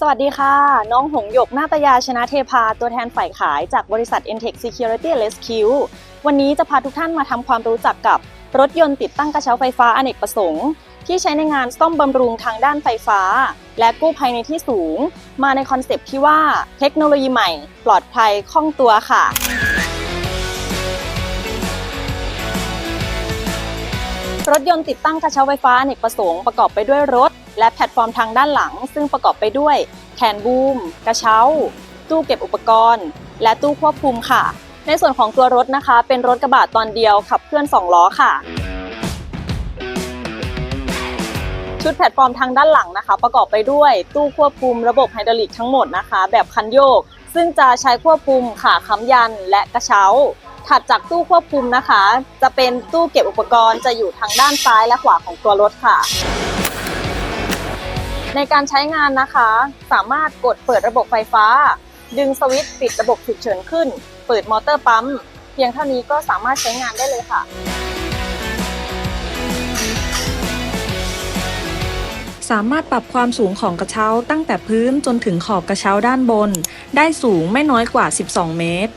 สวัสดีค่ะ น้องหงหยกนาตยาชนะเทพา ตัวแทนฝ่ายขายจากบริษัท Entech Security Rescue วันนี้จะพาทุกท่านมาทำความรู้จักกับรถยนต์ติดตั้งกระเช้าไฟฟ้าอเนกประสงค์ ที่ใช้ในงานซ่อมบำรุงทางด้านไฟฟ้า และกู้ภัยในที่สูง มาในคอนเซปต์ที่ว่าเทคโนโลยีใหม่ ปลอดภัยคล่องตัวค่ะรถยนต์ติดตั้งกระเช้าไฟฟ้าอเนกประสงค์ประกอบไปด้วยรถ และแพลตฟอร์มทางด้านหลัง ซึ่งประกอบไปด้วยแขนบูม กระเช้า ตู้เก็บอุปกรณ์ และตู้ควบคุมค่ะ ในส่วนของตัวรถนะคะ เป็นรถกระบะตอนเดียวขับเคลื่อน 2 ล้อค่ะ ชุดแพลตฟอร์มทางด้านหลังนะคะ ประกอบไปด้วยตู้ควบคุมระบบไฮดรอลิกทั้งหมดนะคะ แบบคันโยก ซึ่งจะใช้ควบคุมขาค้ำยันและกระเช้าถัดจากตู้ควบคุมนะคะ จะเป็นตู้เก็บอุปกรณ์จะอยู่ทางด้านซ้ายและขวาของตัวรถค่ะ ในการใช้งานนะคะ สามารถกดเปิดระบบไฟฟ้า ดึงสวิตช์ปิดระบบฉุกเฉินขึ้น เปิดมอเตอร์ปั๊ม เพียงเท่านี้ก็สามารถใช้งานได้เลยค่ะ สามารถปรับความสูงของกระเช้าตั้งแต่พื้นจนถึงขอบกระเช้าด้านบน ได้สูงไม่น้อยกว่า 12 เมตร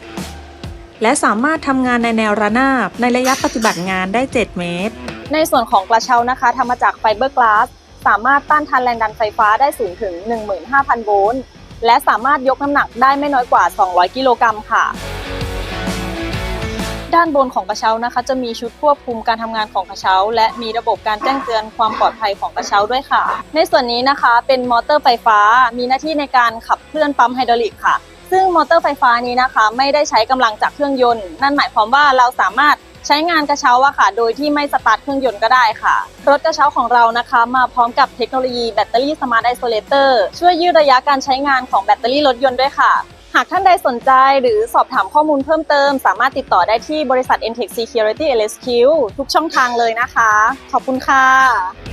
และสามารถทำงานในแนวระนาบในระยะปฏิบัติงานได้ 7 เมตร ในส่วนของกระเช้านะคะทำมาจากไฟเบอร์กลาส สามารถต้านทานแรงดันไฟฟ้าได้สูงถึง 15,000 โวลต์ และสามารถยกน้ำหนักได้ไม่น้อยกว่า 200 กิโลกรัมค่ะ ด้านบนของกระเช้านะคะ จะมีชุดควบคุมการทำงานของกระเช้า และมีระบบการแจ้งเตือนความปลอดภัยของกระเช้าด้วยค่ะ ในส่วนนี้นะคะเป็นมอเตอร์ไฟฟ้า มีหน้าที่ในการขับเคลื่อนปั๊มไฮดรอลิกค่ะ ซึ่งมอเตอร์ไฟฟ้านี้นะคะ ไม่ได้ใช้กำลังจากเครื่องยนต์ นั่นหมายความว่าเราสามารถ ใช้งานกระเช้าอะค่ะ โดยที่ไม่สตาร์ทเครื่องยนต์ก็ได้ค่ะ รถกระเช้าของเรานะคะ มาพร้อมกับเทคโนโลยีแบตเตอรี่สมาร์ทไอโซเลเตอร์ช่วยยืดระยะการใช้งานของแบตเตอรี่รถยนต์ด้วยค่ะ หากท่านใดสนใจหรือสอบถามข้อมูลเพิ่มเติม สามารถติดต่อได้ที่บริษัท Entech Security LSQ ทุกช่องทางเลยนะคะ ขอบคุณค่ะ